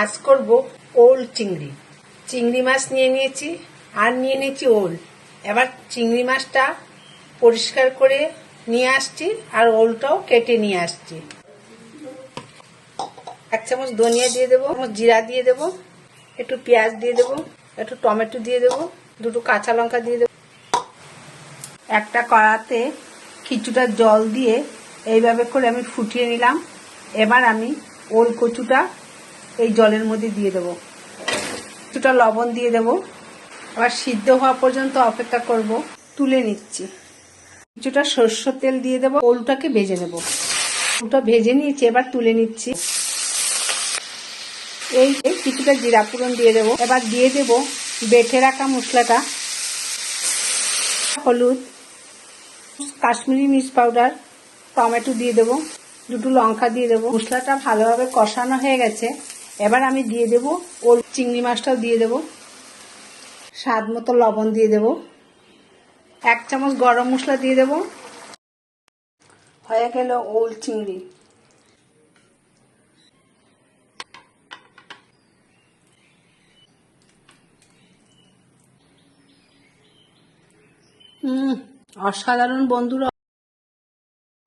আজ করব ওল চিংড়ি। চিংড়ি মাছ নিয়ে নিয়েছি, আর নিয়ে নিয়েছি ওল। এবার চিংড়ি মাছটা পরিষ্কার করে নিয়ে আসছি, আর ওলটাও কেটে নিয়ে আসছি। এক চামচ ধনিয়া দিয়ে দেবো জিরা দিয়ে দেবো, একটু পেঁয়াজ দিয়ে দেবো, একটু টমেটো দিয়ে দেবো, দুটো কাঁচা লঙ্কা দিয়ে দেবো। একটা কড়াতে কিছুটা জল দিয়ে এইভাবে করে আমি ফুটিয়ে নিলাম। এবার আমি ওল কচুটা এই জলের মধ্যে দিয়ে দেবো। কিছুটা লবণ দিয়ে দেবো। আবার সিদ্ধ হওয়া পর্যন্ত অপেক্ষা করব। তুলে নিচ্ছি। কিছুটা সর্ষ তেল দিয়ে দেবো। ওলটাকে ভেজে নেব। ওলটা ভেজে নিয়েছি, এবার তুলে নিচ্ছি। এই কিছুটা জিরা পুরন দিয়ে দেবো। এবার দিয়ে দেব বেটে রাখা মশলাটা। হলুদ, কাশ্মীরি মির্চ পাউডার, টমেটো দিয়ে দেবো। দুটো লঙ্কা দিয়ে দেবো। মশলাটা ভালোভাবে কষানো হয়ে গেছে। এবার আমি দিয়ে দেবো ওল চিংড়ি মাছটাও দিয়ে দেবো। স্বাদ মতো লবণ দিয়ে দেবো। এক চামচ গরম মশলা দিয়ে দেবো। হয়ে গেল ওল চিংড়ি। অসাধারণ বন্ধুরা।